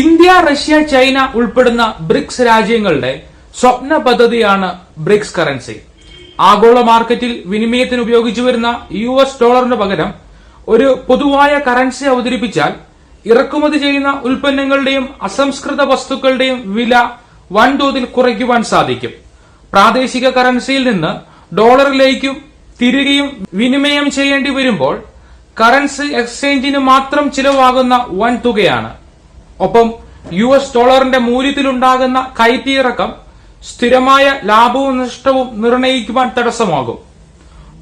India Russia China ഉൾപ്പെടുന്ന BRICS രാജ്യങ്ങളുടെ സ്വപ്ന പദ്ധതിയാണ് ബ്രിക്സ് കറൻസി. ആഗോള മാർക്കറ്റിൽ വിനിമയത്തിന് ഉപയോഗിച്ചു വരുന്ന യു എസ് ഡോളറിന് പകരം ഒരു പൊതുവായ കറൻസി അവതരിപ്പിച്ചാൽ ഇറക്കുമതി ചെയ്യുന്ന ഉൽപ്പന്നങ്ങളുടെയും അസംസ്കൃത വസ്തുക്കളുടെയും വില വൻതോതിൽ കുറയ്ക്കുവാൻ സാധിക്കും. പ്രാദേശിക കറൻസിയിൽ നിന്ന് ഡോളറിലേക്കും തിരികെയും വിനിമയം ചെയ്യേണ്ടി വരുമ്പോൾ കറൻസി എക്സ്ചേഞ്ചിന് മാത്രം ചിലവാകുന്ന വൻ തുകയാണ് ഒപ്പം യു എസ് ഡോളറിന്റെ മൂല്യത്തിലുണ്ടാകുന്ന കയറ്റിയിറക്കം സ്ഥിരമായ ലാഭവും നഷ്ടവും നിർണയിക്കുവാൻ തടസ്സമാകും.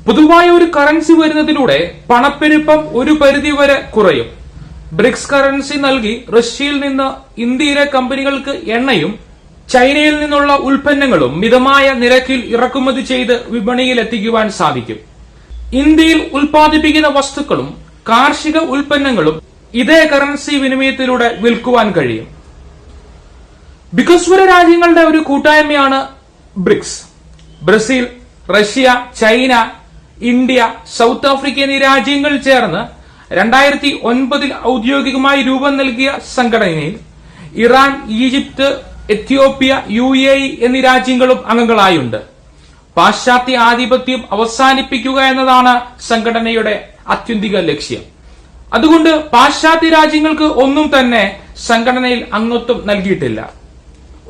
പൊതുവായ ഒരു കറൻസി വരുന്നതിലൂടെ പണപ്പെരുപ്പം ഒരു പരിധി വരെ കുറയും. ബ്രിക്സ് കറൻസി നൽകി റഷ്യയിൽ നിന്ന് ഇന്ത്യയിലെ കമ്പനികൾക്ക് എണ്ണയും ചൈനയിൽ നിന്നുള്ള ഉൽപ്പന്നങ്ങളും മിതമായ നിരക്കിൽ ഇറക്കുമതി ചെയ്ത് വിപണിയിൽ എത്തിക്കുവാൻ സാധിക്കും. ഇന്ത്യയിൽ ഉൽപ്പാദിപ്പിക്കുന്ന വസ്തുക്കളും കാർഷിക ഉൽപ്പന്നങ്ങളും ഇതേ കറൻസി വിനിമയത്തിലൂടെ വിൽക്കുവാൻ കഴിയും. വികസ്വര രാജ്യങ്ങളുടെ ഒരു കൂട്ടായ്മയാണ് BRICS. Brazil Russia China India South Africa എന്നീ രാജ്യങ്ങൾ ചേർന്ന് രണ്ടായിരത്തി ഒൻപതിൽ ഔദ്യോഗികമായി രൂപം നൽകിയ സംഘടനയിൽ Iran Egypt Ethiopia U A എന്നീ രാജ്യങ്ങളും അംഗങ്ങളായുണ്ട്. പാശ്ചാത്യ ആധിപത്യം അവസാനിപ്പിക്കുക എന്നതാണ് സംഘടനയുടെ അത്യന്തിക ലക്ഷ്യം. അതുകൊണ്ട് പാശ്ചാത്യ രാജ്യങ്ങൾക്ക് ഒന്നും തന്നെ സംഘടനയിൽ അംഗത്വം നൽകിയിട്ടില്ല.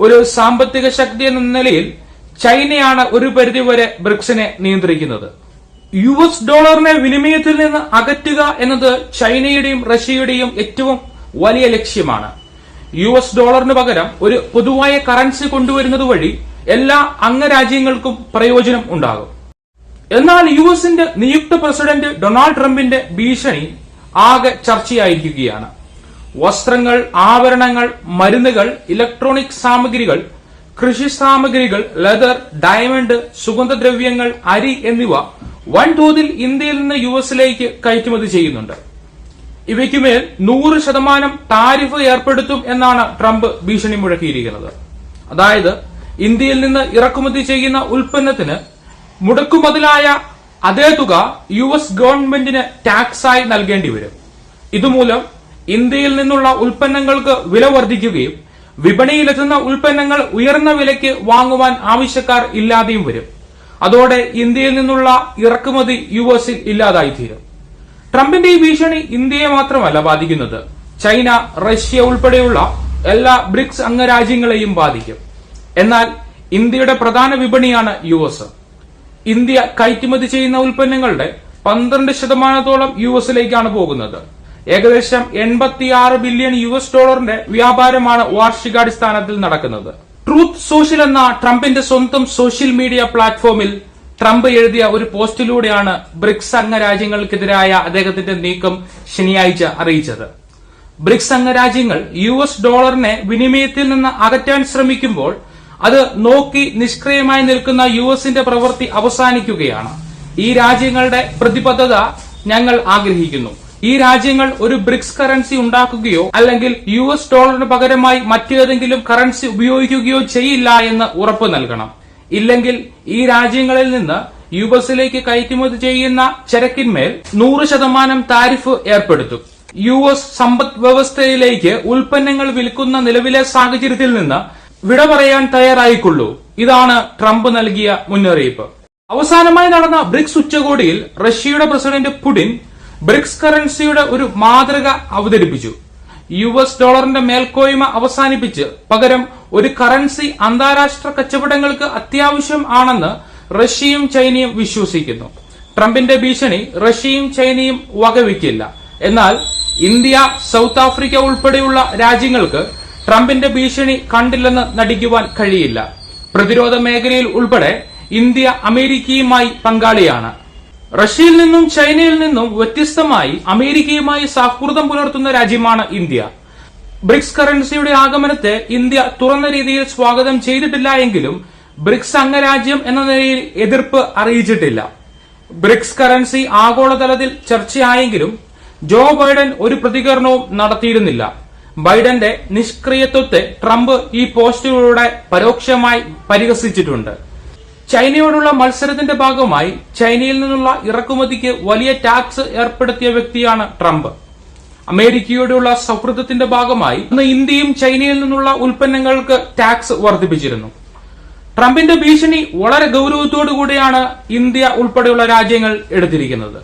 ഒരു സാമ്പത്തിക ശക്തി എന്ന നിലയിൽ ചൈനയാണ് ഒരു പരിധിവരെ ബ്രിക്സിനെ നിയന്ത്രിക്കുന്നത്. യു എസ് ഡോളറിനെ വിനിമയത്തിൽ നിന്ന് അകറ്റുക എന്നത് ചൈനയുടെയും റഷ്യയുടെയും ഏറ്റവും വലിയ ലക്ഷ്യമാണ്. യു എസ് ഡോളറിന് പകരം ഒരു പൊതുവായ കറൻസി കൊണ്ടുവരുന്നത് വഴി എല്ലാ അംഗരാജ്യങ്ങൾക്കും പ്രയോജനം ഉണ്ടാകും. എന്നാൽ യു എസിന്റെ നിയുക്ത പ്രസിഡന്റ് ഡൊണാൾഡ് ട്രംപിന്റെ ഭീഷണി ആകെ ചർച്ചയായിരിക്കുകയാണ്. വസ്ത്രങ്ങൾ ആഭരണങ്ങൾ മരുന്നുകൾ ഇലക്ട്രോണിക് സാമഗ്രികൾ കൃഷി സാമഗ്രികൾ ലെതർ ഡയമണ്ട് സുഗന്ധദ്രവ്യങ്ങൾ അരി എന്നിവ വൻതോതിൽ ഇന്ത്യയിൽ നിന്ന് യു എസിലേക്ക് കയറ്റുമതി ചെയ്യുന്നുണ്ട്. ഇവയ്ക്കുമേൽ നൂറ് ശതമാനം താരിഫ് ഏർപ്പെടുത്തും എന്നാണ് ട്രംപ് ഭീഷണി മുഴക്കിയിരിക്കുന്നത്. അതായത് ഇന്ത്യയിൽ നിന്ന് ഇറക്കുമതി ചെയ്യുന്ന ഉൽപ്പന്നത്തിന് മുടക്കുമുതലായ അതേ തുക യു എസ് ഗവൺമെന്റിന് ടാക്സായി നൽകേണ്ടി വരും. ഇതുമൂലം ഇന്ത്യയിൽ നിന്നുള്ള ഉൽപ്പന്നങ്ങൾക്ക് വില വർദ്ധിക്കുകയും വിപണിയിലെത്തുന്ന ഉൽപ്പന്നങ്ങൾ ഉയർന്ന വിലയ്ക്ക് വാങ്ങുവാൻ ആവശ്യക്കാർ ഇല്ലാതെയും വരും. അതോടെ ഇന്ത്യയിൽ നിന്നുള്ള ഇറക്കുമതി യു എസിൽ ഇല്ലാതായിത്തീരും. ട്രംപിന്റെ ഈ ഭീഷണി ഇന്ത്യയെ മാത്രമല്ല ബാധിക്കുന്നത്. ചൈന റഷ്യ ഉൾപ്പെടെയുള്ള എല്ലാ ബ്രിക്സ് അംഗരാജ്യങ്ങളെയും ബാധിക്കും. എന്നാൽ ഇന്ത്യയുടെ പ്രധാന വിപണിയാണ് യു എസ് ഇന്ത്യ കയറ്റുമതി ചെയ്യുന്ന ഉൽപ്പന്നങ്ങളുടെ പന്ത്രണ്ട് ശതമാനത്തോളം യു എസിലേക്കാണ് പോകുന്നത്. ഏകദേശം എൺപത്തിയാറ് ബില്യൺ യു എസ് ഡോളറിന്റെ വ്യാപാരമാണ് വാർഷികാടിസ്ഥാനത്തിൽ നടക്കുന്നത്. ട്രൂത്ത് സോഷ്യൽ എന്ന ട്രംപിന്റെ സ്വന്തം സോഷ്യൽ മീഡിയ പ്ലാറ്റ്ഫോമിൽ ട്രംപ് എഴുതിയ ഒരു പോസ്റ്റിലൂടെയാണ് ബ്രിക്സ് അംഗരാജ്യങ്ങൾക്കെതിരായ അദ്ദേഹത്തിന്റെ നീക്കം ശനിയാഴ്ച അറിയിച്ചത്. ബ്രിക്സ് അംഗരാജ്യങ്ങൾ യു എസ് ഡോളറിനെ വിനിമയത്തിൽ നിന്ന് അകറ്റാൻ ശ്രമിക്കുമ്പോൾ അത് നോക്കി നിഷ്ക്രിയമായി നിൽക്കുന്ന യു എസിന്റെ പ്രവൃത്തി അവസാനിക്കുകയാണ്. ഈ രാജ്യങ്ങളുടെ പ്രതിബദ്ധത ഞങ്ങൾ ആഗ്രഹിക്കുന്നു. ഈ രാജ്യങ്ങൾ ഒരു ബ്രിക്സ് കറൻസി ഉണ്ടാക്കുകയോ അല്ലെങ്കിൽ യു എസ് ഡോളറിന് പകരമായി മറ്റേതെങ്കിലും കറൻസി ഉപയോഗിക്കുകയോ ചെയ്യില്ല എന്ന് ഉറപ്പു നൽകണം. ഇല്ലെങ്കിൽ ഈ രാജ്യങ്ങളിൽ നിന്ന് യു എസിലേക്ക് കയറ്റുമതി ചെയ്യുന്ന ചരക്കിന്മേൽ നൂറ് ശതമാനം താരിഫ് ഏർപ്പെടുത്തും. യു എസ് സമ്പദ് വ്യവസ്ഥയിലേക്ക് ഉൽപ്പന്നങ്ങൾ വിൽക്കുന്ന നിലവിലെ സാഹചര്യത്തിൽ നിന്ന് വിട പറയാൻ തയ്യാറായിക്കൊള്ളൂ. ഇതാണ് ട്രംപ് നൽകിയ മുന്നറിയിപ്പ്. അവസാനമായി നടന്ന ബ്രിക്സ് ഉച്ചകോടിയിൽ റഷ്യയുടെ പ്രസിഡന്റ് പുടിൻ ബ്രിക്സ് കറൻസിയുടെ ഒരു മാതൃക അവതരിപ്പിച്ചു. യു എസ് ഡോളറിന്റെ മേൽക്കോയ്മ അവസാനിപ്പിച്ച് പകരം ഒരു കറൻസി അന്താരാഷ്ട്ര കച്ചവടങ്ങൾക്ക് അത്യാവശ്യം ആണെന്ന് റഷ്യയും ചൈനയും വിശ്വസിക്കുന്നു. ട്രംപിന്റെ ഭീഷണി റഷ്യയും ചൈനയും വകവയ്ക്കില്ല. എന്നാൽ ഇന്ത്യ സൗത്ത് ആഫ്രിക്ക ഉൾപ്പെടെയുള്ള രാജ്യങ്ങൾക്ക് ട്രംപിന്റെ ഭീഷണി കണ്ടില്ലെന്ന് നടിക്കുവാൻ കഴിയില്ല. പ്രതിരോധ മേഖലയിൽ ഉൾപ്പെടെ ഇന്ത്യ അമേരിക്കയുമായി പങ്കാളിയാണ്. റഷ്യയിൽ നിന്നും ചൈനയിൽ നിന്നും വ്യത്യസ്തമായി അമേരിക്കയുമായി സൗഹൃദം പുലർത്തുന്ന രാജ്യമാണ് ഇന്ത്യ. ബ്രിക്സ് കറൻസിയുടെ ആഗമനത്തെ ഇന്ത്യ തുറന്ന രീതിയിൽ സ്വാഗതം ചെയ്തിട്ടില്ല എങ്കിലും ബ്രിക്സ് അംഗരാജ്യം എന്ന നിലയിൽ എതിർപ്പ് അറിയിച്ചിട്ടില്ല. ബ്രിക്സ് കറൻസി ആഗോളതലത്തിൽ ചർച്ചയായെങ്കിലും ജോ ബൈഡൻ ഒരു പ്രതികരണവും നടത്തിയിരുന്നില്ല. ബൈഡന്റെ നിഷ്ക്രിയത്വത്തെ ട്രംപ് ഈ പോസ്റ്റിലൂടെ പരോക്ഷമായി പരിഹസിച്ചിട്ടുണ്ട്. ചൈനയോടുള്ള മത്സരത്തിന്റെ ഭാഗമായി ചൈനയിൽ നിന്നുള്ള ഇറക്കുമതിക്ക് വലിയ ടാക്സ് ഏർപ്പെടുത്തിയ വ്യക്തിയാണ് ട്രംപ്. അമേരിക്കയോടുള്ള സൗഹൃദത്തിന്റെ ഭാഗമായി ഇന്ന് ഇന്ത്യയും ചൈനയിൽ നിന്നുള്ള ഉൽപ്പന്നങ്ങൾക്ക് ടാക്സ് വർദ്ധിപ്പിച്ചിരുന്നു. ട്രംപിന്റെ ഭീഷണി വളരെ ഗൌരവത്തോടു കൂടിയാണ് ഇന്ത്യ ഉൾപ്പെടെയുള്ള രാജ്യങ്ങൾ എടുത്തിരിക്കുന്നത്.